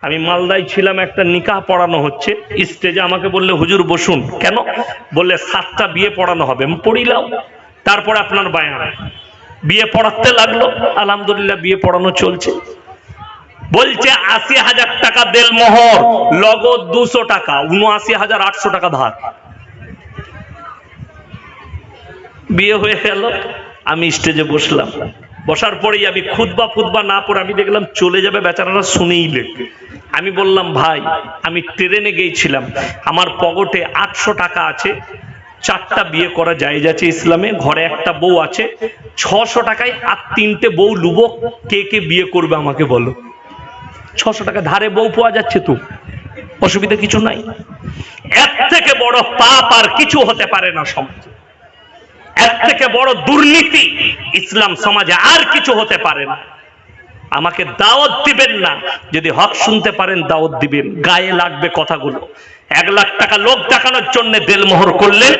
আমি মালদায় ছিলাম, একটা নিকাহ পড়ানো হচ্ছে। স্টেজে আমাকে বললে, হুজুর, বসুন। কেন? বললে, সাতটা বিয়ে পড়ানো হবে। পড়িলাম তারপরে আপনার বায়ান। বিয়ে পড়াতে লাগল। আলহামদুলিল্লাহ, বিয়ে পড়ানো চলছে। বলছে, আশি হাজার টাকা দেল লগদ দুশো টাকা, উনআশি হাজার আটশো টাকা ধার। বিয়ে হয়ে গেল। আমি স্টেজে বসলাম। বসার পরেই আমি খুদবা ফুদবা না পড়ে আমি দেখলাম চলে যাবে বেচারারা শুনেই লেখবে আমি বললাম, ভাই, আমি ট্রেনে গিয়েছিলাম আমার পকেটে আটশো টাকা আছে। চারটা বিয়ে করা যায় যাচ্ছে ইসলামে। ঘরে একটা বউ আছে। ছশো টাকায় আর তিনটে বউ লুবো। কে কে বিয়ে করবে আমাকে বলো? ছশো টাকা ধারে বউ পাওয়া যাচ্ছে তো। অসুবিধা কিছু নাই। এর থেকে বড় পাপ আর কিছু হতে পারে না সমাজে। এর থেকে বড় দুর্নীতি ইসলাম সমাজে আর কিছু হতে পারে না। আমাকে দাওয়াত দিবেন না। যদি হক শুনতে পারেন, দাওয়াত দিবেন। গায়ে লাগবে কথাগুলো। এক লাখ টাকা লোক দেখানোর জন্য দেলমোহর করলেন,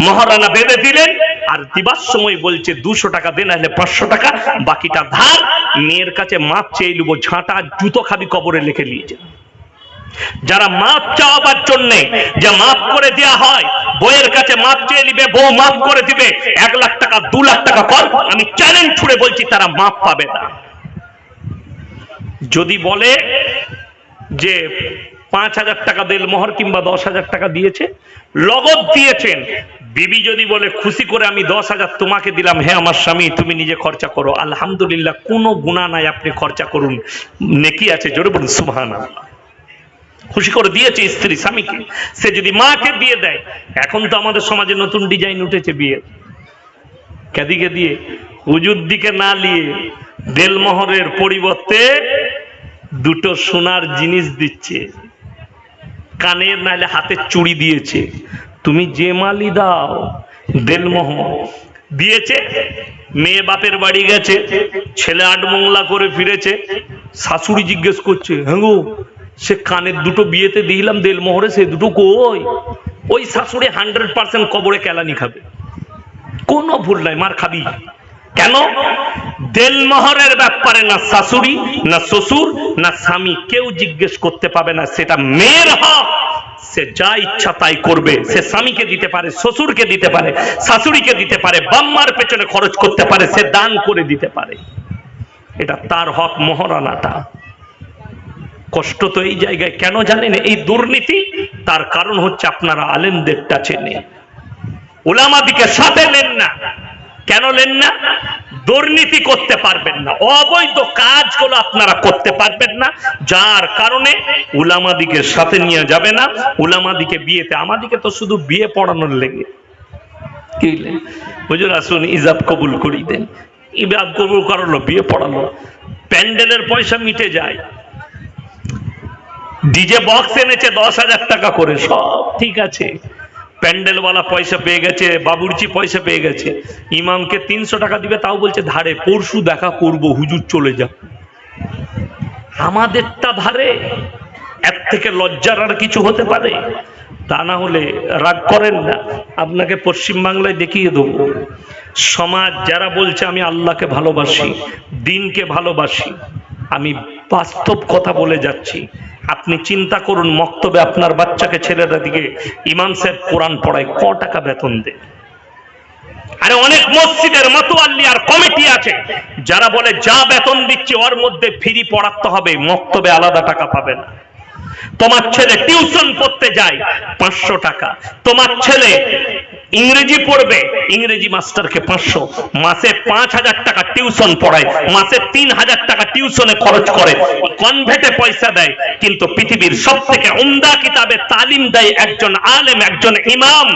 মহারানা বেঁধে দিলেন, আর দিবার সময় বলছে, দুশো টাকা দেন নাহলে পাঁচশো টাকা, বাকিটা ধার। মেয়ের কাছে মাপ চেয়ে নেব, ঝাঁটা, জুতো খাবি কবরে লিখে নিয়েছে যারা মাপ চাওয়াবার জন্য যে মাপ করে দেয়া হয়, বইয়ের কাছে মাপ চেয়ে নিবে, বউ মাপ করে দিবে, এক লাখ টাকা, দু লাখ টাকা কর, আমি চ্যালেঞ্জ ছুড়ে বলছি তারা মাপ পাবে না। যদি বলে যে পাঁচ হাজার টাকা দেল মোহর কিংবা দশ হাজার টাকা দিয়েছে, লগত দিয়েছেন, বিবি যদি বলে খুশি করে আমি দশ হাজার তোমাকে দিলাম হ্যাঁ আমার স্বামী, তুমি নিজে খরচা করো, আলহামদুলিল্লাহ, কোনো গুণা নাই, আপনি খরচা করুন। নেকি আছে, জোরে বলুন সুবহান খুশি করে দিয়েছে স্ত্রী, স্বামীকে। সে যদি মাকে দিয়ে দেয়, এখন তো আমাদের সমাজে নতুন ডিজাইন উঠেছে বিয়ে। কেদিকে দিয়ে? হুজুর দিকে না নিয়ে দেলমোহরের পরিবর্তে দুটো সোনার জিনিস দিচ্ছে। কানের নাইলে হাতে চুড়ি দিয়েছে। তুমি যে মালি দাও, দেলমোহর। দিয়েছে, মেয়ে বাপের বাড়ি গেছে, ছেলে আট মংলা করে ফিরেছে। শাশুড়ি জিজ্ঞেস করছে হ্যাঁ গো সে কানের দুটো বিয়েতে দিলাম দেলমোহরে সে দুটো কই? ওই শাশুড়ি হান্ড্রেড পার্সেন্ট কবরে কেলানি খাবে। কোনো ভুল নাই, মার খাবি। কেন? দেলমোহরের ব্যাপারে না শাশুড়ি, না শ্বশুর, না স্বামী কেউ জিজ্ঞেস করতে পাবে না, সেটা মেয়ের হক। সে যা ইচ্ছা তাই করবে। সে স্বামীকে দিতে পারে, শ্বশুরকে দিতে পারে, শাশুড়িকে দিতে পারে, বাম্মার পেছনে খরচ করতে পারে, সে দান করে দিতে পারে। এটা তার হক, মহারানাটা। কষ্ট তো এই জায়গায় কেন জানেন? এই দুর্নীতি, তার কারণ হচ্ছে আপনারা আলেমদেরটা চেনে ওলামাদিকে সাথে নেন না। কেন নেন না? দুর্নীতি করতে পারবেন না। অবৈধ কাজগুলো আপনারা করতে পারবেন না। যার কারণে উলামাদিকে সাথে নিয়ে যাবে না। উলামাদিকে বিয়েতে, আমাদিকে তো শুধু বিয়ে পড়ানোর লেগে। কি আসুন ইজাব কবুল করি দেন। ইজাব কবুল করালো, বিয়ে পড়ালো। প্যান্ডেলের পয়সা মিটে যায়। ডিজে বক্স এনেছে দশ হাজার টাকা করে, সব ঠিক আছে। প্যান্ডেলওয়ালা পয়সা পেয়ে গেছে, বাবুর্চি পয়সা পেয়ে গেছে। ইমামকে তিনশো টাকা দিবে, তাও বলছে ধারে, পরশু দেখা করব, হুজুর চলে যা আমাদেরটা ধারে, এর থেকে লজ্জার আর কিছু হতে পারে? তা না হলে রাগ করেন না, আপনাকে পশ্চিম বাংলায় দেখিয়ে দেবো। সমাজ যারা বলছে আমি আল্লাহকে ভালোবাসি, দিনকে ভালোবাসি, আমি বাস্তব কথা বলে যাচ্ছি। আপনি চিন্তা করুন, মক্তবে আপনার বাচ্চাকে ছেলেরা দিকে ইমাম সাহেব কোরআন পড়ায় ক টাকা বেতন দেয়। আরে অনেক মসজিদের মতোয়াল্লি আর কমিটি আছে, যারা বলে যা বেতন দিচ্ছে ওর মধ্যে ফিরি পড়াতে হবে, মক্তবে আলাদা টাকা পাবে না। তোমার ছেলে টিউশন পড়তে যায় পাঁচশো টাকা। তোমার ছেলে ইংরেজি পড়বে, ইংরেজি মাস্টারকে পাঁচশো। মাসে পাঁচ হাজার টাকা টিউশন পড়ায়, মাসে তিন হাজার টাকা টিউশনে খরচ করে। কনভেটে পয়সা দেয়, কিন্তু পৃথিবীর সব থেকে উমদা কিতাবে তালিম দেয় একজন আলেম, একজন ইমাম।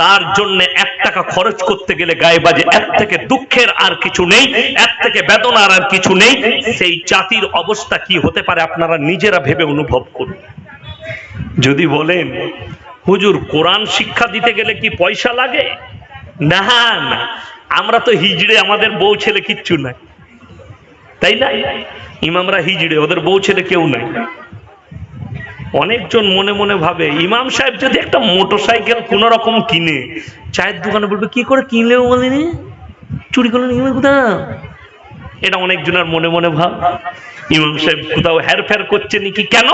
তার জন্য এক টাকা খরচ করতে গেলে গায়ে বাজে। এর থেকে দুঃখের আর কিছু নেই, এর থেকে বেদনার আর কিছু নেই। সেই জাতির অবস্থা কি হতে পারে আপনারা নিজেরা ভেবে অনুভব করুন। যদি বলেন, হুজুর, কোরআন শিক্ষা দিতে গেলে কি পয়সা লাগে? না না, আমরা তো হিজড়ে, আমাদের বউ ছেলে কিচ্ছু নাই। তাই না? ইমামরা হিজড়ে, ওদের বউ ছেলে কেউ নাই। অনেকজন মনে মনে ভাবে, ইমাম সাহেব যদি একটা মোটর সাইকেল কোন রকম কিনে চায়ের দোকানে বলবে, কি করে কিনলেও বলেনি? চুরি করলেন এটা অনেকজনের মনে মনে ভাব। ইমাম সাহেব কোথাও হেরফের করছে নাকি? কেন?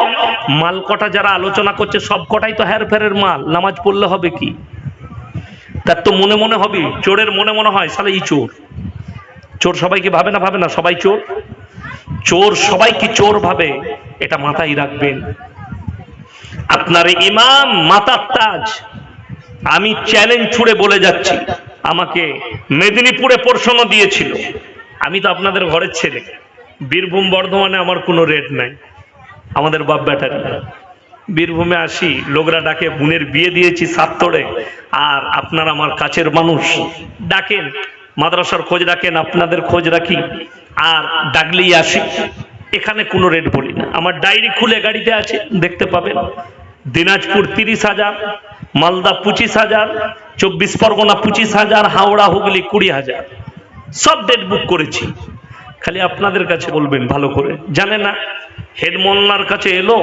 মাল কটা যারা আলোচনা করছে, সব কটাই তো হেরফেরের মাল। নামাজ পড়লে হবে কি? তার তো মনে মনে হবে, চোরের মনে মনে হয় সালে ই চোর। চোর সবাইকে ভাবে না ভাবে না, সবাই চোর? চোর সবাই কি চোর ভাবে, এটা মাথায় রাখবেন। আপনার ইমাম মাতার তাজ, আমি চ্যালেঞ্জ ছুড়ে বলে যাচ্ছি। আমাকে মেদিনীপুরে প্রশ্ন দিয়েছিল। আমি তো আপনাদের ঘরের ছেলে। বীরভূম বর্ধমানে আমার কোনো রেট নাই। আমাদের বাপ ব্যাটারি বীরভূমে আসি, লোকরা ডাকে, বোনের বিয়ে দিয়েছি সাততরে আর আপনার আমার কাছের মানুষ ডাকেন। মাদ্রাসার খোঁজ রাখেন, আপনাদের খোঁজ রাখি। আর ডাকলেই আসি। এখানে কোনো রেট বলি না। আমার ডায়েরি খুলে গাড়িতে আছে, দেখতে পাবেন। দিনাজপুর তিরিশ হাজার, মালদা পঁচিশ হাজার, চব্বিশ পরগনা পঁচিশ হাজার, হাওড়া, হুগলি কুড়ি হাজার। সব ডেট বুক করেছি। খালি আপনাদের কাছে বলবেন ভালো করে। জানে না? হেড মোল্লার কাছে এলো,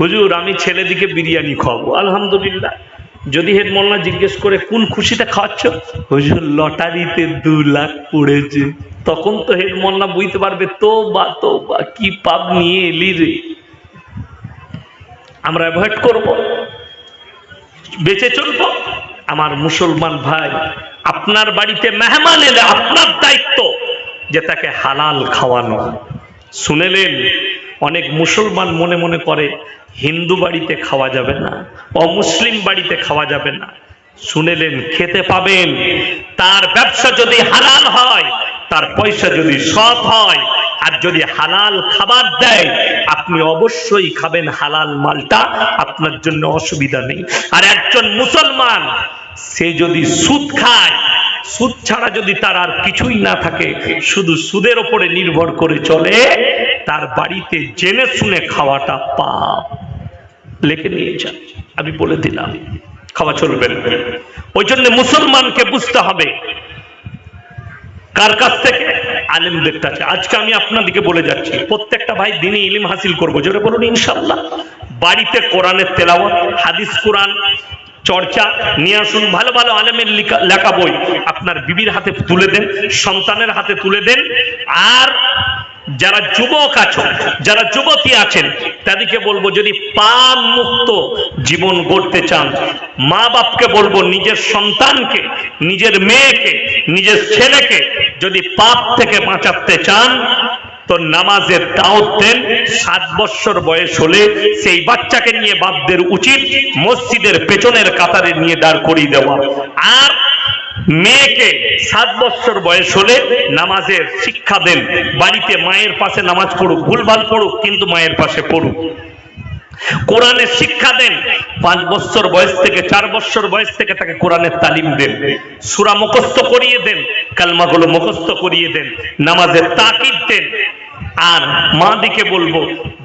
হুজুর, আমি ছেলেদিকে বিরিয়ানি খাওয়াবো। আলহামদুলিল্লাহ। যদি হেড মোল্লা জিজ্ঞেস করে, কোন খুশিতে খাওয়াচ্ছ? হুজুর, লটারিতে দু লাখ পড়েছে। তখন তো হেড মোল্লা বুঝতে পারবে তো বা তো বা কি পাপ নিয়ে এলি রে? আমরা অ্যাভয়েড করব। বেঁচে চলব। আমার মুসলমান ভাই, আপনার বাড়িতে মেহমান এলে আপনার দায়িত্ব। যে তাকে হালাল খাওয়ানো। শুনেলেন, অনেক মুসলমান মনে মনে করে, হিন্দু বাড়িতে খাওয়া যাবে না, অমুসলিম বাড়িতে খাওয়া যাবে না। শুনেলেন, খেতে পাবেন, তার ব্যবসা যদি হালাল হয়, তার পয়সা যদি সৎ হয়, আর যদি হালাল খাবার দেয়, আপনি অবশ্যই খাবেন হালাল মালটা, আপনার জন্য অসুবিধা নেই। আর একজন মুসলমান, সে যদি সুদ খায় সুদ ছাড়া যদি তার আর কিছুই না থাকে, শুধু সুদের ওপরে নির্ভর করে চলে, তার বাড়িতে জেনে শুনে খাওয়াটা পাপ। লেখে নিয়ে যান আমি বলে দিলাম, খাওয়া চলবে ওই জন্য মুসলমানকে বুঝতে হবে, কার কাছ থেকে? আলেমদের কাছে। আজকে আমি আপনাদেরকে বলে যাচ্ছি, প্রত্যেকটা ভাই দিনে ইলিম হাসিল করব, জোরে বলুন ইনশাল্লাহ। বাড়িতে কোরআনের তেলাওয়াত, হাদিস কোরআন চর্চা নিয়ে আসুন, ভালো ভালো আলেমের লেখা বই আপনার বিবির হাতে তুলে দেন, সন্তানের হাতে তুলে দেন। আর যারা যুবক আছেন যারা যুবতী আছেন, তাদেরকে বলব, যদি পান মুক্ত জীবন গড়তে চান, মা বাপকে বলব, নিজের সন্তানকে, নিজের মেয়েকে, নিজের ছেলেকে যদি পাপ থেকে বাঁচাতে চান তো নামাজের দাওয়াত দেন, সাত বৎসর বয়স হলে সেই বাচ্চাকে নিয়ে বাপদের উচিত মসজিদের পেছনের কাতারে নিয়ে দাঁড় করিয়ে দেওয়া। আর মেয়েকে সাত বৎসর বয়স হলে নামাজের শিক্ষা দেন, বাড়িতে মায়ের পাশে নামাজ পড়ুক, ভুলভাল পড়ুক, কিন্তু মায়ের পাশে পড়ুক। কোরআনের শিক্ষা দেন, পাঁচ বছর বয়স থেকে, চার বছর বয়স থেকে তাকে কোরআনের তালিম দেন। সুরা মুখস্থ করিয়ে দেন, কালমাগুলো মুখস্থ করিয়ে দেন, নামাজের তাকিদ দেন। আর মা দিকে বলব,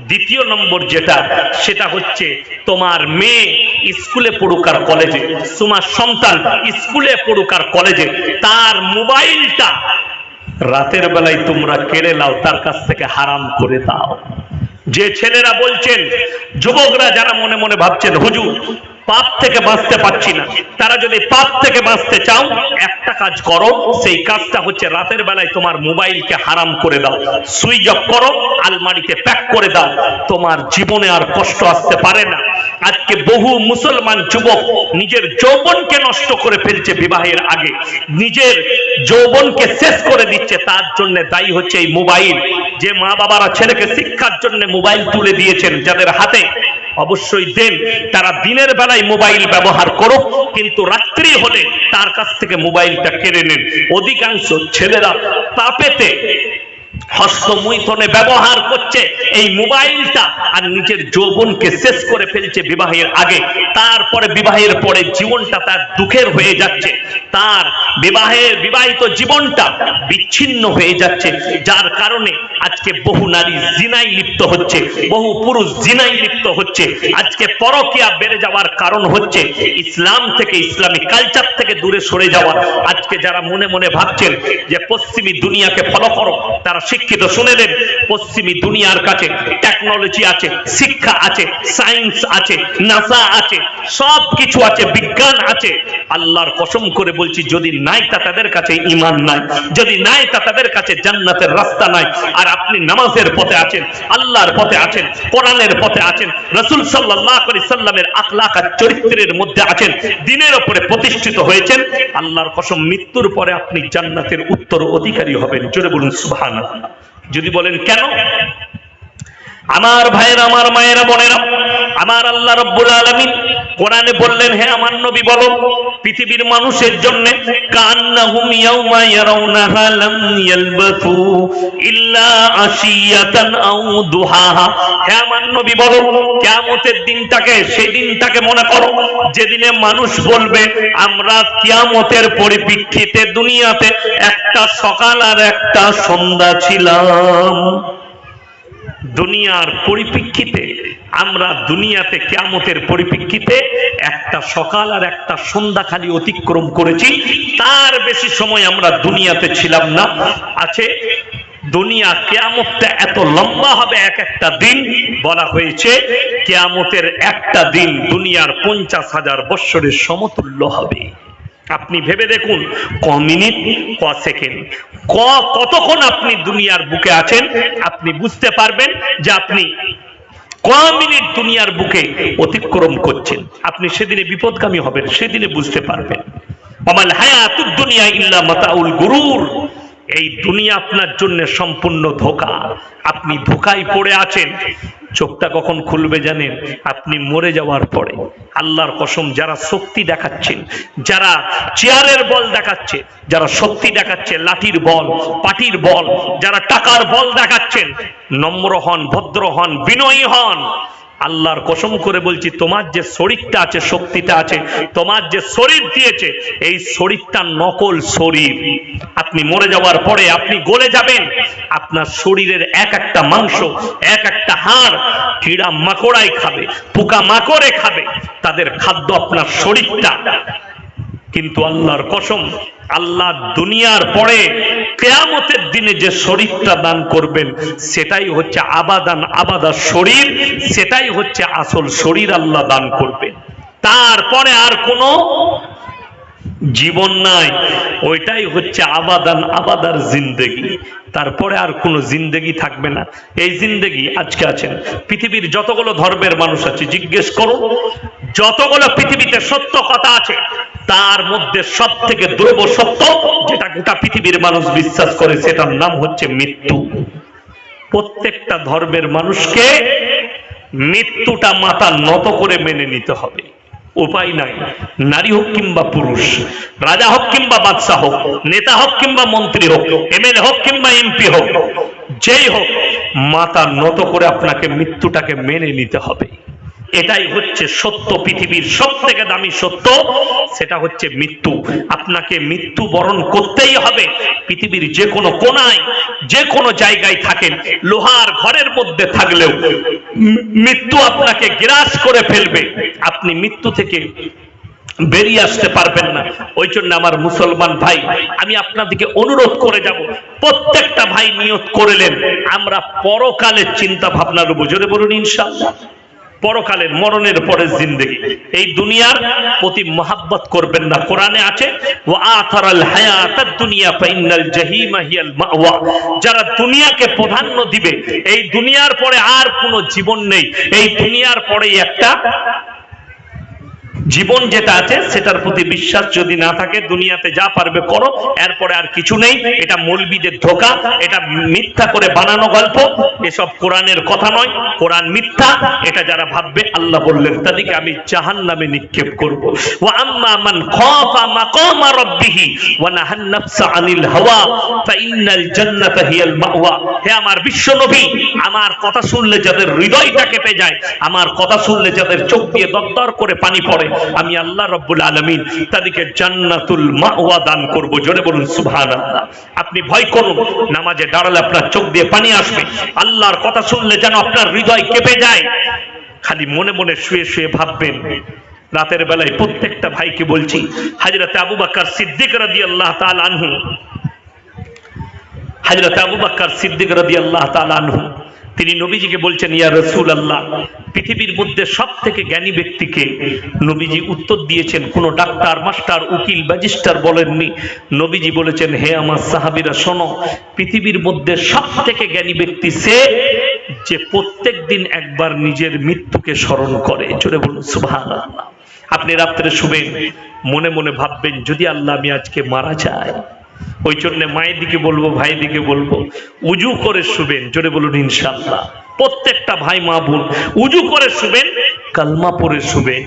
দ্বিতীয় নম্বর যেটা, সেটা হচ্ছে তোমার মেয়ে স্কুলে পড়ুক আর কলেজে, তোমার সন্তান স্কুলে পড়ুক আর কলেজে, তার মোবাইলটা রাতের বেলায় তোমরা কেড়ে নাও, তার কাছ থেকে হারাম করে দাও। যে ছেলেরা বলছেন যুবকরা যারা মনে মনে ভাবছেন হুজুর পাপ থেকে বাঁচতে পারছি না। তারা যদি পাপ থেকে বাঁচতে চাও, একটা কাজ করো, সেই কাজটা হচ্ছে রাতের বেলায় তোমার মোবাইলকে হারাম করে দাও। সুইচ অফ করো, আলমারিতে প্যাক করে দাও। তোমার জীবনে আর কষ্ট আসতে পারে না। আজকে বহু মুসলমান যুবক নিজের যৌবনকে নষ্ট করে ফেলছে বিবাহের আগে। নিজের যৌবনকে শেষ করে দিচ্ছে, তার জন্য দায়ী হচ্ছে এই মোবাইল। যে মা বাবারা ছেলেকে শিক্ষার জন্য মোবাইল তুলে দিয়েছেন, যাদের হাতে অবশ্যই দেন। তারা দিনের বেলায় মোবাইল ব্যবহার করুক, কিন্তু রাত্রি হলে তার কাছ থেকে মোবাইলটা কেড়ে নেন। অধিকাংশ ছেলেরা তাপেতে হস্তমৈথনে ব্যবহার করছে এই মোবাইলটা আর নিজের যৌবনকে শেষ করে ফেলছে বিবাহের আগে। তারপরে বিবাহের পরে জীবনটা তার দুঃখের হয়ে যাচ্ছে। তার বিবাহের বিবাহিত জীবনটা বিচ্ছিন্ন হয়ে যাচ্ছে। যার কারণে আজকে বহু নারী জিনাই লিপ্ত হচ্ছে, বহু পুরুষ জিনাই লিপ্ত হচ্ছে। আজকে পরকিয়া বেড়ে যাওয়ার কারণ হচ্ছে ইসলাম থেকে ইসলামী কালচার থেকে দূরে সরে যাওয়া আজকে যারা মনে মনে ভাবছেন যে পশ্চিমী দুনিয়াকে ফলো করো, তারা শিক্ষিত শুনেলেন পশ্চিমী দুনিয়ার কাছে টেকনোলজি আছে, শিক্ষা আছে সায়েন্স আছে নাসা আছে সব কিছু আছে, বিজ্ঞান আছে। আল্লাহর কসম করে বলছি, যদি নাই তা তাদের কাছে ইমান নাই, যদি নাই তা তাদের কাছে জান্নাতের রাস্তা নাই, আর আপনি নামাজের পথে আছেন, আল্লাহর পথে আছেন, কোরআনের পথে আছেন, রসুল সাল্লাহ সাল্লামের আখলাক আর চরিত্রের মধ্যে আছেন, দিনের ওপরে প্রতিষ্ঠিত হয়েছেন, আল্লাহর কসম মৃত্যুর পরে আপনি জান্নাতের উত্তর অধিকারী হবেন। জোরে বলুন সুবহান যদি বলেন কেন? আমার ভাইয়েরা, আমার মায়েরা, বোনেরা, আমার আল্লাহ রব্বুল আলামিন কোরআনে বললেন, হে আমার নবী বলো, পৃথিবীর মানুষের জন্য মনে করো, যেদিনে মানুষ বলবে, আমরা কিয়ামতের পরিপ্রেক্ষিতে দুনিয়াতে একটা সকাল আর একটা সন্ধ্যা ছিলাম। দুনিয়ার পরিপ্রেক্ষিতে, আমরা দুনিয়াতে কেয়ামতের পরিপ্রেক্ষিতে একটা সকাল আর একটা সন্ধ্যা খালি অতিক্রম করেছি। তার বেশি সময় আমরা দুনিয়াতে ছিলাম না। আছে, দুনিয়া কেয়ামতটা এত লম্বা হবে এক একটা দিন বলা হয়েছে, কেয়ামতের একটা দিন দুনিয়ার পঞ্চাশ হাজার বৎসরের সমতুল্য হবে। আপনি ভেবে দেখুন, ক মিনিট, ক সেকেন্ড। ক কতক্ষণ আপনি দুনিয়ার বুকে আছেন, আপনি বুঝতে পারবেন যে আপনি ক মিনিট দুনিয়ার বুকে অতিক্রম করছেন। আপনি সেদিনে বিপদগামী হবেন, সেদিনে বুঝতে পারবেন। আমাল হায়াতুদ দুনিয়া ইল্লা মাতাউল গুরুর। এই দুনিয়া আপনার জন্য সম্পূর্ণ ধোকা। আপনি ধোকায় পড়ে আছেন, চোখটা কখন খুলবে জানেন? আপনি মরে যাওয়ার পরে। আল্লাহর কসম, যারা শক্তি দেখাচ্ছেন, যারা চেয়ারের বল দেখাচ্ছে, যারা শক্তি দেখাচ্ছে, লাঠির বল, পাটির বল, যারা টাকার বল দেখাচ্ছেন, নম্র হন, ভদ্র হন, বিনয়ী হন আল্লাহর কসম করে বলছি, তোমার যে শরীরটা আছে, শক্তিটা আছে, তোমার যে শরীর দিয়েছে, এই শরীরটা নকল শরীর। আপনি মরে যাওয়ার পরে আপনি গলে যাবেন, আপনার শরীরের এক একটা মাংস, এক একটা হাড় কীড়া মাকড়াই খাবে, পোকা মাকড়ে খাবে, তাদের খাদ্য আপনার শরীরটা। কিন্তু আল্লাহর কসম, আল্লাহ দুনিয়ার পরে কেয়ামতের দিনে যে শরীরটা দান করবেন, সেটাই হচ্ছে আবাদান আবাদা শরীর, সেটাই হচ্ছে আসল শরীর আল্লাহ দান করবেন। তারপরে আর কোনো জীবন নাই, ওইটাই হচ্ছে আবাদান আবাদার জিন্দেগি। তারপরে আর কোনো জিন্দেগি থাকবে না। এই জিন্দেগি আজকে আছেন। পৃথিবীর যতগুলো ধর্মের মানুষ আছে, জিজ্ঞেস করুন, যতগুলো পৃথিবীতে সত্য কথা আছে, তার মধ্যে সব থেকে দ্রব সত্য যেটা গোটা পৃথিবীর মানুষ বিশ্বাস করে, সেটার নাম হচ্ছে মৃত্যু। প্রত্যেকটা ধর্মের মানুষকে মৃত্যুটা মাথা নত করে মেনে নিতে হবে। উপায় নাই। নারী হোক কিংবা পুরুষ, রাজা হোক কিংবা বাদশাহ হোক, নেতা হোক কিংবা মন্ত্রী হোক, এমএলএ হোক কিংবা এমপি হোক, যেই হোক, মাতা নত করে আপনাকে মৃত্যুটাকে মেনে নিতে হবে। এটাই হচ্ছে সত্য, পৃথিবীর সব থেকে দামি সত্য, সেটা হচ্ছে মৃত্যু। আপনাকে মৃত্যু বরণ করতেই হবে। পৃথিবীর যে কোনো কোনায়, যে কোনো জায়গায় থাকেন, লোহার ঘরের মধ্যে থাকলেও মৃত্যু আপনাকে গ্রাস করে ফেলবে। আপনি মৃত্যু থেকে বেরিয়ে আসতে পারবেন না। ওই জন্য আমার মুসলমান ভাই, আমি আপনাদেরকে অনুরোধ করে যাব। প্রত্যেকটা ভাই নিয়ত করলেন। আমরা পরকালের চিন্তা ভাবনার জোরে বলুন ইনশাআল্লাহ। পরকালের মরণের পরের জিন্দেগি। এই দুনিয়ার প্রতি মহাব্বত করবেন না। কোরআনে আছে ও আথারাল হায়াতাদ দুনিয়া ফাইনাল জাহিমা মাওয়া। যারা দুনিয়াকে প্রাধান্য দিবে, এই দুনিয়ার পরে আর কোনো জীবন নেই। এই দুনিয়ার পরেই একটা জীবন যেটা আছে, সেটার প্রতি বিশ্বাস যদি না থাকে, দুনিয়াতে যা পারবে করো, এরপরে আর কিছু নেই। এটা মৌলবিদের ধোকা, এটা মিথ্যা করে বানানো গল্প। এসব কোরআনের কথা নয়, কোরআন মিথ্যা। এটা যারা ভাববে, আল্লাহ বললেন, তাদেরকে আমি জাহান নামে নিক্ষেপ করব। আমার কথা শুনলে যাদের চোখ দিয়ে দরদর করে পানি পড়ে আমি আল্লাহ রব্বুল আলমিন তাদেরকে জান্নাতুল মাওয়া দান করব। জোরে বলুন, সুবহানাল্লাহ। আপনি ভয় করুন, নামাজে দাঁড়ালে আপনার চোখ দিয়ে পানি আসবে। আল্লাহর কথা শুনলে যেন আপনার হৃদয় কেঁপে যায়। খালি মনে মনে শুয়ে শুয়ে ভাববেন, রাতের বেলায় প্রত্যেকটা ভাইকে বলছি, হাজরতে আবু বাক্কার সিদ্দিক রাদিয়াল্লাহু আল্লাহ আনহু, হাজরত আবু বাক্কার সিদ্দিক রাদি আল্লাহ তালানহু তিনি নবীজিকে বলছেন, ইয়া রসুল আল্লাহ পৃথিবীর মধ্যে সব থেকে জ্ঞানী ব্যক্তিকে নবীজি উত্তর দিয়েছেন, কোন ডাক্তার, মাস্টার, উকিল ম্যাজিস্টার বলেননি। নবীজি বলেছেন, হে আমার সাহাবিরা, শোনো, পৃথিবীর মধ্যে সব থেকে জ্ঞানী ব্যক্তি সে যে প্রত্যেক দিন একবার নিজের মৃত্যুকে স্মরণ করে। জোরে বলুন, সুবহানাল্লাহ। আপনি রাত্রে শুবেন, মনে মনে ভাববেন, যদি আল্লাহ আমি আজকে মারা যায় ওই জন্য মায়ের দিকে বলব ভাই দিকে বলব, উজু করে শুবেন, জোরে বলুন ইনশাল্লাহ প্রত্যেকটা ভাই, মা, বোন, উজু করে শুবেন, কালমা পরে শুবেন।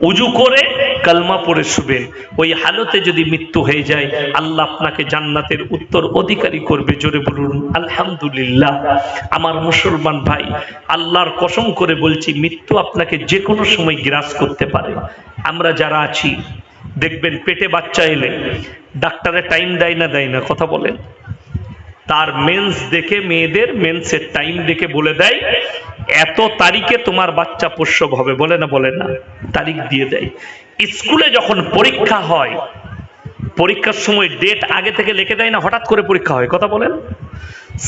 উজু করে কালমা পরে শুবেন। ওই হালতে যদি মৃত্যু হয়ে যায়, আল্লাহ আপনাকে জান্নাতের উত্তর অধিকারী করবে, জোরে বলুন, আলহামদুলিল্লাহ। আমার মুসলমান ভাই, আল্লাহর কসম করে বলছি, মৃত্যু আপনাকে যে কোনো সময় গ্রাস করতে পারে। আমরা যারা আছি দেখবেন পেটে বাচ্চা এলে, ডাক্তারে টাইম দেয় না দেয় না, কথা বলেন তার মেন্স দেখে, মেয়েদের মেন্সের টাইম দেখে বলে দেয়, এত তারিখে তোমার বাচ্চা প্রসব হবে, বলে না বলে না, তারিখ দিয়ে দেয়। স্কুলে যখন পরীক্ষা হয়, পরীক্ষার সময় ডেট আগে থেকে লিখে দেয় না, হঠাৎ করে পরীক্ষা হয়, কথা বলেন?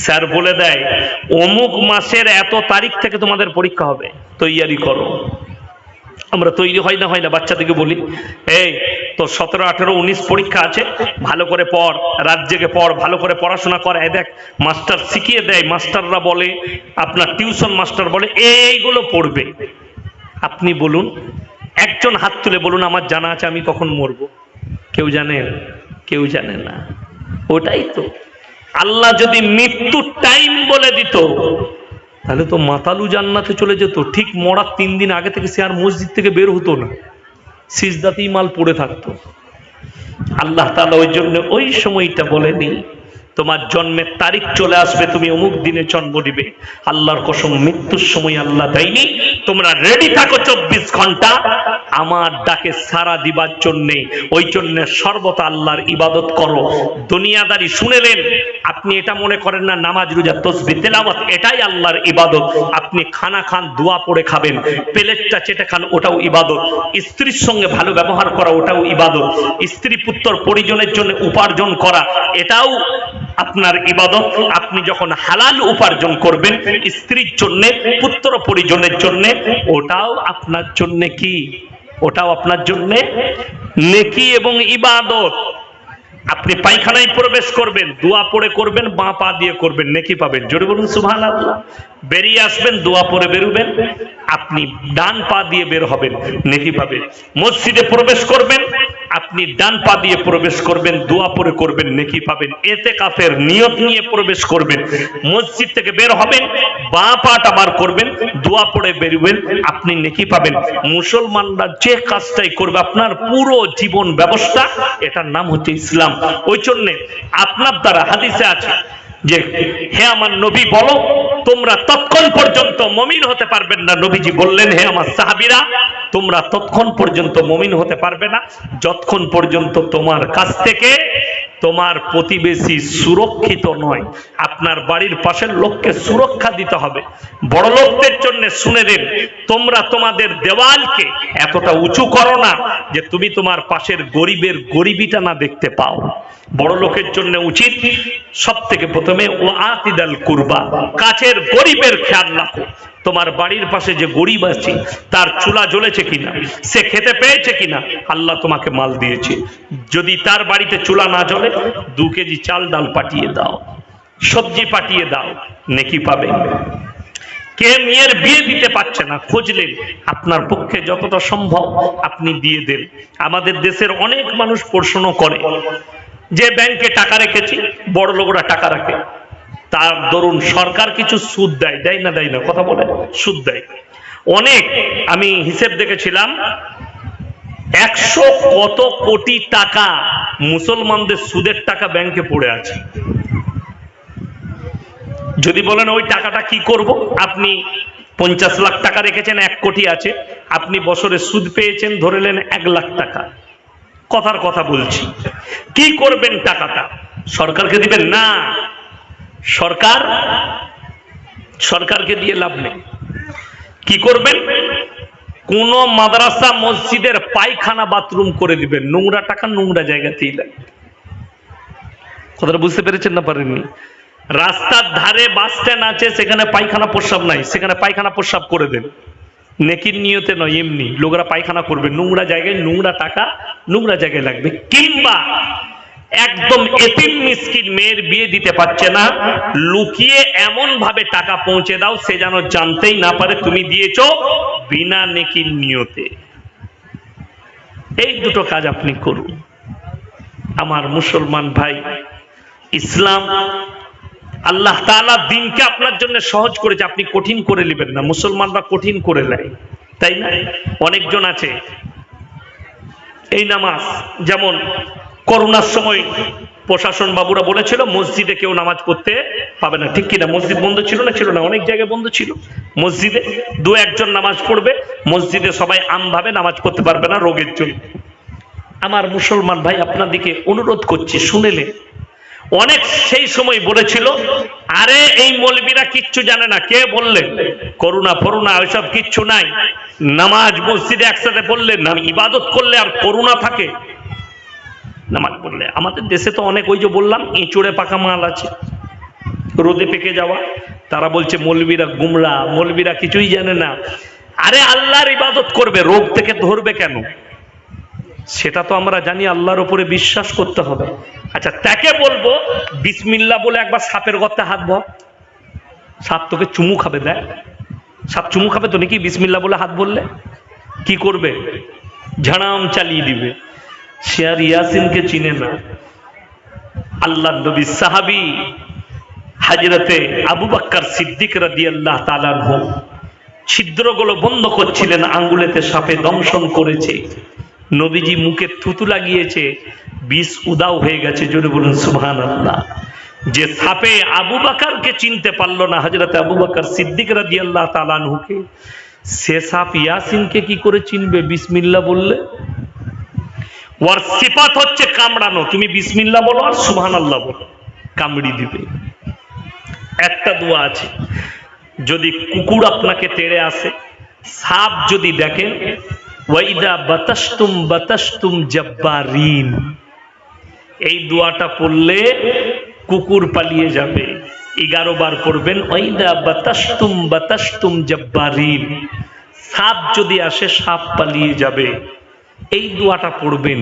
স্যার বলে দেয়, অমুক মাসের এত তারিখ থেকে তোমাদের পরীক্ষা হবে, তৈয়ারি করো। আমরা তৈরি হয় না হয় না, বাচ্চাদেরকে বলি। এই তো সতেরো, আঠেরো, উনিশ পরীক্ষা আছে, ভালো করে পড় রাত জেগে পড়, ভালো করে পড়াশোনা কর। দেখ, মাস্টার শিখিয়ে দেয়, মাস্টাররা বলে, আপনার টিউশন মাস্টার বলে, এইগুলো পড়বে। আপনি বলুন, একজন হাত তুলে বলুন, আমার জানা আছে, আমি কখন মরবো। কেউ জানেন কেউ জানে না। ওটাই তো। আল্লাহ যদি মৃত্যুর টাইম বলে দিত তাহলে তো মাতালু জান্নাতে চলে যেত। ঠিক মরার তিন দিন আগে থেকে সে আর মসজিদ থেকে বের হতো না। সিজদাতেই মাল পড়ে থাকতো। আল্লাহ তালা ওই জন্য ওই সময়টা বলেনি তোমার জন্মের তারিখ চলে আসবে, তুমি অমুক দিনে জন্ম নিবে। আল্লাহর কসম, মৃত্যুর সময় আল্লাহ দেয়নি। তোমরা রেডি থাকো চব্বিশ ঘণ্টা। আমার ডাকে সারা দিবার জন্যে, ওই জন্য সর্বদা আল্লাহর ইবাদত করো। দুনিয়াদারি শুনেলেন আপনি এটা মনে করেন না, নামাজ, রোজা, তসবি, তেলাওয়াত, এটাই আল্লাহর ইবাদত। আপনি খানা খান, দোয়া পড়ে খাবেন। প্লেটটা চেটে খান, ওটাও ইবাদত। স্ত্রীর সঙ্গে ভালো ব্যবহার করা, ওটাও ইবাদত। স্ত্রী পুত্র পরিজনের জন্য উপার্জন করা, এটাও আপনার ইবাদত, আপনি যখন হালাল উপার্জন করবেন, স্ত্রীর জন্য, পুত্র পরিজনের জন্য, ওটাও আপনার জন্য কি? ওটাও আপনার জন্য নেকি এবং ইবাদত। আপনি পায়খানায় প্রবেশ করবেন, দোয়া পড়ে করবেন, বাঁ পা দিয়ে করবেন, নেকি পাবেন। জোরে বলুন সুভান আল্লাহ বেরিয়ে আসবেন, দোয়া পরে বেরোবেন। আপনি ডান পা দিয়ে বের হবেন নেকি পাবেন মসজিদে প্রবেশ করবেন, আপনি ডান পা দিয়ে প্রবেশ করবেন, দোয়া পরে করবেন নেকি পাবেন এতে কাফের নিয়ত নিয়ে প্রবেশ করবেন। মসজিদ থেকে বের হবেন, বাঁ পাটা বার করবেন, দোয়া পড়ে বেরোবেন, আপনি নেকি পাবেন। মুসলমানরা যে কাজটাই করবে, আপনার পুরো জীবন ব্যবস্থা, এটার নাম হচ্ছে ইসলাম। ওই জন্যে আপনার দ্বারা হাদিসে আছে যে, হে আমার নবী বলো, তোমরা তৎক্ষণ পর্যন্ত মমিন হতে পারবেন না। নবীজি বললেন, হে আমার সাহাবিরা, তোমরা তৎক্ষণ পর্যন্ত মমিন হতে পারবে না। যতক্ষণ পর্যন্ত তোমার কাছ থেকে তোমার প্রতিবেশী সুরক্ষিত নয়, আপনার বাড়ির পাশের লোককে সুরক্ষা দিতে হবে। বড় লোকদের জন্য শুনে দেন, তোমরা তোমাদের দেওয়ালকে এতটা উঁচু করো না যে তুমি তোমার পাশের গরিবের গরিবিটা না দেখতে পাও। বড় লোকের জন্য উচিত সব থেকে প্রথমে ও আতিদাল কুরবা, কাছের গরিবের খেয়াল রাখো। তোমার বাড়ির পাশে যে গরিব আছে, তার চুলা জ্বলেছে কিনা, সে খেতে পেয়েছে কিনা, আল্লাহ তোমাকে মাল দিয়েছে। যদি তার বাড়িতে চুলা না জ্বলে, দু কেজি চাল ডাল পাঠিয়ে দাও, সবজি পাঠিয়ে দাও, নেকি পাবে। কে মেয়ের বিয়ে দিতে পারছে না খুঁজলেন আপনার পক্ষে যতটা সম্ভব আপনি দিয়ে দেন। আমাদের দেশের অনেক মানুষ প্রশ্ন করে যে ব্যাংকে টাকা রেখেছি, বড় লোকরা টাকা রাখে। তার দরুন সরকার কিছু সুদ দেয় দেয় না দেয় না, কথা বলে সুদ দেয়। অনেক, আমি হিসেব দেখেছিলাম, একশো কত কোটি টাকা মুসলমানদের সুদের টাকা ব্যাংকে পড়ে আছে। যদি বলেন ওই টাকাটা কি করব? আপনি পঞ্চাশ লাখ টাকা রেখেছেন, এক কোটি আছে। আপনি বছরে সুদ পেয়েছেন ধরেলেন এক লাখ টাকা। কথার কথা বলছি। কি করবেন টাকাটা? সরকারকে দিবেন? না। সরকার, সরকারকে দিয়ে লাভ নেই। কি করবেন? কোন মাদ্রাসা, মসজিদের পায়খানা, বাথরুম করে দিবেন। নোংরা টাকা নোংরা জায়গাতেই কথাটা বুঝতে পেরেছেন না পারেননি? রাস্তার ধারে বাস স্ট্যান্ড আছে, সেখানে পায়খানা প্রস্রাব নাই। সেখানে পায়খানা প্রস্রাব করে দেন। নেকির নিয়তে নয়, এমনি। লোকরা পায়খানা করবে, নোংরা জায়গায় নোংরা টাকা, নোংরা জায়গায় লাগবে। কিংবা একদম এতিম মিসকিন মেয়ের বিয়ে দিতে পারছে না, লুকিয়ে এমন ভাবে টাকা পৌঁছে দাও, সে যেন জানতেই না পারে তুমি দিয়েছ বিনা নেকির নিয়তে। এই দুটো কাজ আপনি করুন। আমার মুসলমান ভাই, ইসলাম আল্লাহ তাআলা দিনকে আপনার জন্য সহজ করেছে আপনি কঠিন করে নেবেন না, মুসলমানরা কঠিন করে নেয়, তাই না? অনেকজন আছে। এই নামাজ, যেমন করোনার সময় প্রশাসন বাবুরা বলেছিল, মসজিদে কেউ নামাজ পড়তে পাবে না। ঠিক কিনা? মসজিদ বন্ধ ছিল না? ছিল না। অনেক জায়গায় বন্ধ ছিল। মসজিদে দু একজন নামাজ পড়বে, মসজিদে সবাই আমভাবে নামাজ পড়তে পারবে না, রোগের জন্য। আমার মুসলমান ভাই আপনাদিকে অনুরোধ করছি শুনেলেন অনেক সেই সময় বলেছিল, আরে, এই মলবিরা কিচ্ছু জানে না। কে বললেন করুণা ফরুণা ওইসব কিচ্ছু নাই। নামাজ মসজিদে একসাথে পড়লেন না, ইবাদত করলে আর করুণা থাকে? নামাজ পড়লে। আমাদের দেশে তো অনেক, ওই যে বললাম এঁচড়ে পাকা মাল আছে। রোদে পেকে যাওয়া। তারা বলছে, মলবিরা গুমরা, মলবিরা কিছুই জানে না। আরে, আল্লাহর ইবাদত করবে, রোগ থেকে ধরবে কেন? সেটা তো আমরা জানি আল্লাহর উপরে বিশ্বাস করতে হবে। আচ্ছা তাকে বলব বিসমিল্লা বলে একবার সাপের গর্তে হাত ভর সাপ তোকে চুমু খাবে, দেখ। সাপ চুমু খাবে তো নাকি? বিসমিল্লা বলে হাত বললে। কি করবে? ঝাড়াম চালিয়ে দিবে। আর ইয়াসিনকে চিনে না। আল্লাহ নবী সাহাবি হাজরতে আবু বাক্কার সিদ্দিক রাদি আল্লাহ তালার হোক ছিদ্রগুলো বন্ধ করছিলেন, আঙ্গুলেতে সাপে দংশন করেছে। নবীজি মুখে থুতু লাগিয়েছে, বিষ উদাও হয়ে গেছে, জোরে বলুন সুবহান আল্লাহ যে সাপে আবু বাকারকে চিনতে পারল না হজরত আবু বাকার সিদ্দিক রাজি আল্লাহ তালানহুকে সে সাপ ইয়াসিনকে কি করে চিনবে বিসমিল্লা বললে? ওর সিপাত হচ্ছে কামড়ানো, তুমি বিসমিল্লা বলো আর সুবহান আল্লাহ বলো, কামড়ি দিবে। একটা দোয়া আছে, যদি কুকুর আপনাকে তেড়ে আসে, সাপ যদি দেখেন ওয়াইদা বাতাস্তুম বাতাস্তুম জব্বারিন। এই দোয়াটা পড়লে কুকুর পালিয়ে যাবে। এগারো বার পড়বেন ওয়াইদা বাতাস্তুম বাতাস্তুম জব্বারিন। সাপ যদি আসে, সাপ পালিয়ে যাবে। এই দোয়াটা পড়বেন।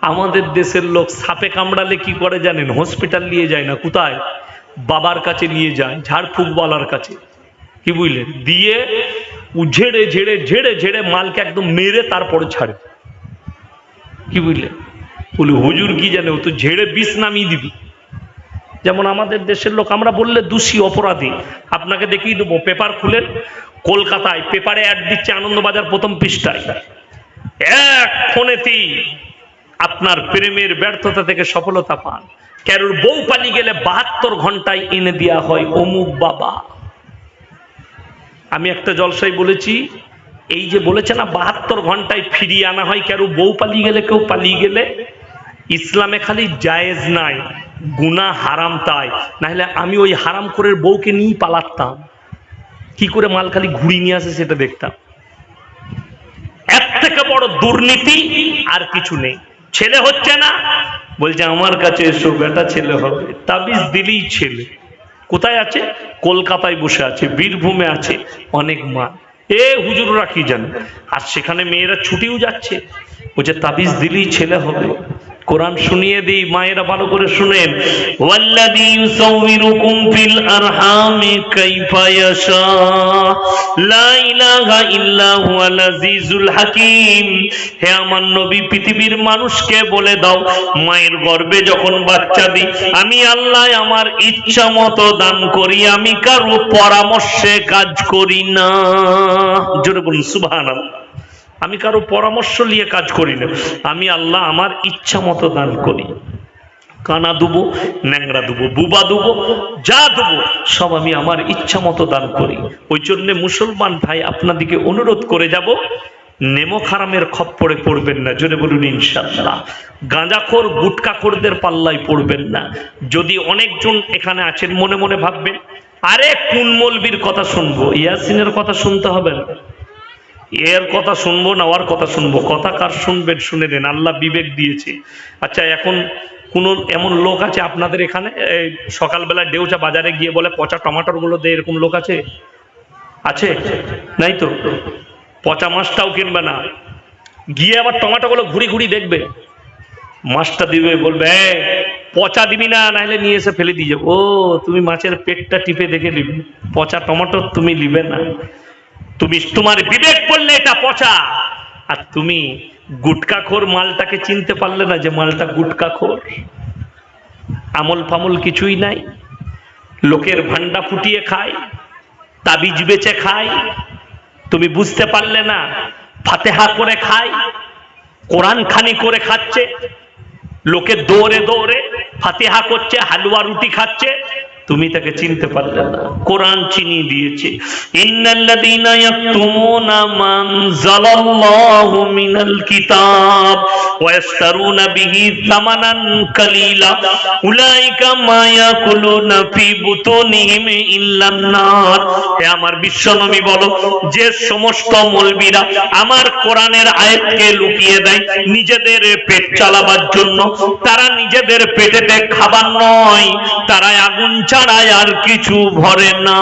আমাদের দেশের লোক সাপে কামড়ালে কি করে জানেন? হসপিটাল নিয়ে যায় না, কোথায়? বাবার কাছে নিয়ে যায় ঝাড়ফুঁকওয়ালার কাছে। কি বুঝলেন দিয়ে ঝেড়ে ঝেড়ে ঝেড়ে ঝেড়ে মালকে একদম মেরে তারপরে ছাড়ে। কি বুঝলেন বলি, হুজুর কি জানে? ও তো ঝেড়ে বিষ নামিয়ে দিবি। যেমন আমাদের দেশের লোক, আমরা বললে দোষী, অপরাধী। আপনাকে দেখিয়ে দেবো, পেপার খুলেন। কলকাতায় পেপারে অ্যাড দিচ্ছে আনন্দবাজার প্রথম পৃষ্ঠায়। এক ফোনেতেই আপনার প্রেমের ব্যর্থতা থেকে সফলতা পান। কারোর বউ পালিয়ে গেলে বাহাত্তর ঘন্টায় এনে দেওয়া হয় অমুক বাবা। আমি একটা জলসাই বলেছি, এই যে বলেছে না, বাহাত্তর ঘন্টায় ফিরিয়ে আনা হয় কারও বউ পালিয়ে গেলে, কেউ পালিয়ে গেলে ইসলামে খালি জায়েজ নাই গুনা হারাম তাই। নাহলে আমি ওই হারাম করে বউকে নিয়েই পালাতাম। কি করে মাল খালি ঘুরিয়ে নিয়ে আসে সেটা দেখতাম। এর থেকে বড় দুর্নীতি আর কিছু নেই। ছেলে হচ্ছে না, বলছে, আমার কাছে এসো, বেটা, ছেলে হবে। তাবিজ দিলেই ছেলে। কোথায় আছে? কলকাতায় বসে আছে, বীরভূমে আছে, অনেক মা। এ হুজুররা কি জানে? আর সেখানে মেয়েরা ছুটিও যাচ্ছে। বলছে, তাবিজ দিলেই ছেলে হবে। কোরআন শুনিয়ে দিই, মায়েরা ভালো করে শুনেন। হে আমার নবী, পৃথিবীর মানুষকে বলে দাও, মায়ের গর্ভে যখন বাচ্চা দিই, আমি আল্লাহ আমার ইচ্ছা মতো দান করি, আমি কারও পরামর্শে কাজ করি না। জোরে বলুন, সুবহানাল্লাহ। আমি কারও পরামর্শ নিয়ে কাজ করি না। আমি আল্লাহ আমার ইচ্ছা মতো দান করি। কানা দুবো, ন্যাংরা দুবো, বুবা দুবো, যা দেবো, সব আমি আমার ইচ্ছা মতো দান করি। ওই জন্যে মুসলমান ভাই, আপনাদিকে অনুরোধ করে যাব, নেমো খারামের খপ্পরে পড়বেন না, জোরে বলুন ইনশাল্লাহ গাঁজাখোর, গুটকাখোরদের পাল্লায় পড়বেন না। যদি অনেকজন এখানে আছেন, মনে মনে ভাববেন, আরে কোন মলবির কথা শুনব? ইয়াসিনের কথা শুনতে হবে না। এর কথা শুনব না ওর কথা শুনব? কথা কার শুনবেন? শুনে নেন আল্লাহ বিবেক দিয়েছে। আচ্ছা এখন কোনো এমন লোক আছে আপনাদের এখানে? সকালবেলা ডেউচা বাজারে গিয়ে বলে পচা টমাটোরগুলো দেয় এরকম লোক আছে? আছে? নাই তো? পচা মাছটাও কিনবে না। গিয়ে আবার টমাটোগুলো ঘুরি ঘুরি দেখবে। মাছটা দিবে বলবে "এই, পচা দিবি না নাহলে নিয়ে এসে ফেলে দিয়ে ও তুমি মাছের পেটটা টিপে দেখে নিবে। পচা টমেটো তুমি নিবে না। তুমি তোমার বিবেক বললে এটা পচা। আর তুমি গুটকাখোর মালটাকে চিনতে পারলে না যে মালটা গুটকাখোর। আমল ফামল কিছুই নাই। লোকের ভান্ডা ফুটিয়ে খায়, তাবিজ বেচে খায়। তুমি বুঝতে পারলে না, ফাতেহা করে খায়, কোরআন খানি করে খাচ্ছে। লোকে দৌড়ে দৌড়ে ফাতেহা করছে, হালুয়া রুটি খাচ্ছে। তুমি তাকে চিনতে পারলে না। কোরআন চিনিয়ে দিয়েছে। আমার বিশ্বনবী বলো, যে সমস্ত মৌলবীরা আমার কোরআনের আয়াতকে লুকিয়ে দেয় নিজেদের পেট চালাবার জন্য, তারা নিজেদের পেটেতে খাবার নয় তারা আগুন ছাড়ায় আর কিছু ভরে না।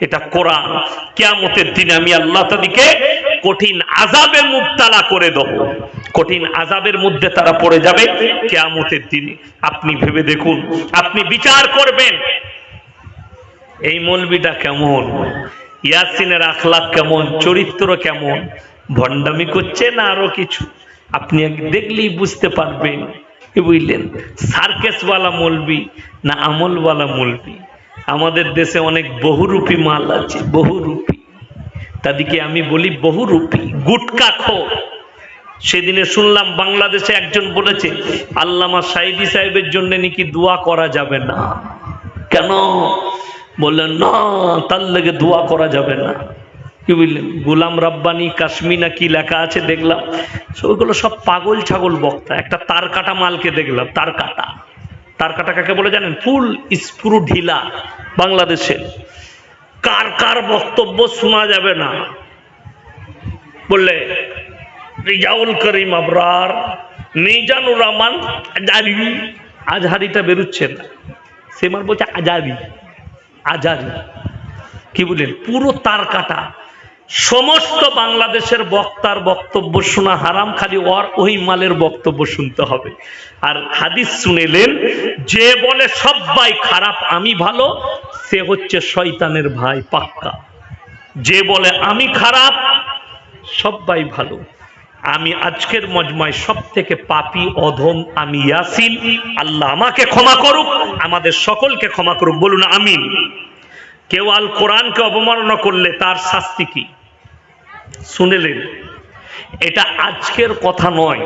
এটা কোরআন। কেয়ামতের দিনে আমি আল্লাহ তাদেরকে কঠিন আজাবে মুক্তালা করে দেব। কঠিন আজাবের মধ্যে তারা পড়ে যাবে কেয়ামতের দিনে। আপনি ভেবে দেখুন, আপনি বিচার করবেন। এই মলবিটা কেমন? ইয়াসিনের আখলাক কেমন? চরিত্র কেমন? ভণ্ডামি করছে না আরও কিছু? আপনি দেখলেই বুঝতে পারবেন। বুঝলেন? সার্কেসওয়ালা মলবি না আমলওয়ালা মলবি? আমাদের দেশে অনেক বহুরূপী মাল আছে, বহুরূপী। তাদেরকে আমি বলি বহুরূপী, গুটকা খোর। সেদিনে শুনলাম বাংলাদেশে একজন বলেছে, আল্লামা সাইদি সাহেবের জন্য নাকি দোয়া করা যাবে না। কেন? বললেন, না, তার লেগে দোয়া করা যাবে না। কি বুঝলেন গোলাম রাব্বানি কাশ্মী না কি লেখা আছে? দেখলাম। ওইগুলো সব পাগল ছাগল বক্তা। একটা তার কাটা মালকে দেখলাম তার কাটা তার কাটা কাকে বলে জানেন? ফুল স্ক্রু ঢিলা বাংলাদেশের। কার কার বক্তব্য শোনা যাবে না? বললে, রিজাউল করিম আবরার, মিজানুর রহমান আজারি। আজহারিটা বেরুচ্ছে না। সে মার বলছে আজারি আজারি। কি বললেন? পুরো তার কাটা সমস্ত বাংলাদেশের বক্তার বক্তব্য শোনা হারাম, খালি ওর ওই মালের বক্তব্য শুনতে হবে। আর হাদিস শুনেলেন, যে বলে সবাই খারাপ, আমি ভালো, সে হচ্ছে শয়তানের ভাই, পাক্কা। যে বলে আমি খারাপ সবাই ভালো। আমি আজকের মজমায় সব থেকে পাপি, অধম, আমি ইয়াসিন। আল্লাহ আমাকে ক্ষমা করুক, আমাদের সকলকে ক্ষমা করুক, বলুন আমিন। কেউ আল কোরআনকে অবমাননা করলে তার শাস্তি কি? শুনেলেন এটা আজকের কথা নয়।